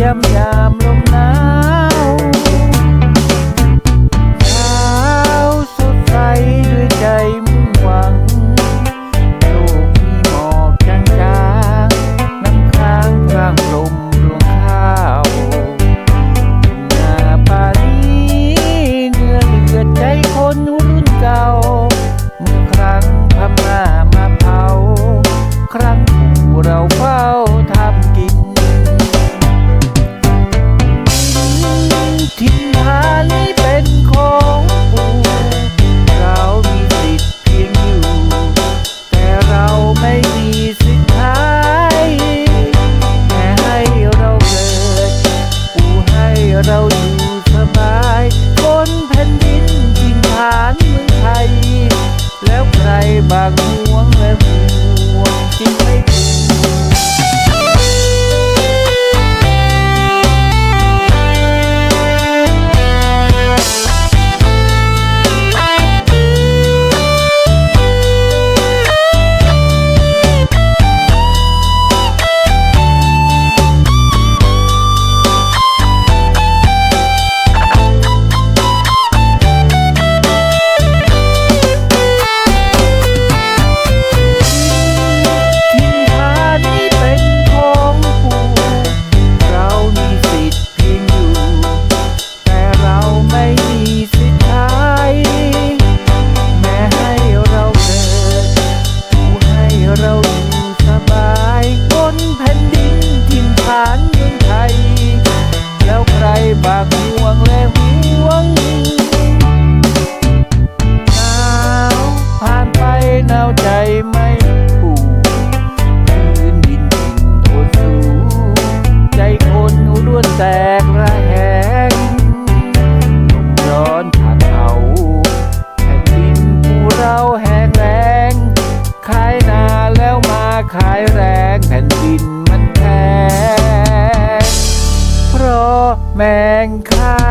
ยามยามลมหนาวเช้าสดใสด้วยใจมุ่งหวังโลกมีหมอกจางๆน้ำค้างกลางลมรวงข้าวทุ่นาป่านี้เนื้อเลือดใจคนรุ่นเก่าเมื่อครั้งพม่ามาเผา ครั้งเรา ถิ่นฐานี้เป็นของปู่เรามีสิทธิ์เพียงอยู่ แต่เราไม่มีสิทธิ์ขายแม่ให้เราเกิดปู่ให้เราอยู่ แผ่นดินมันแพงเพราะแมงค่า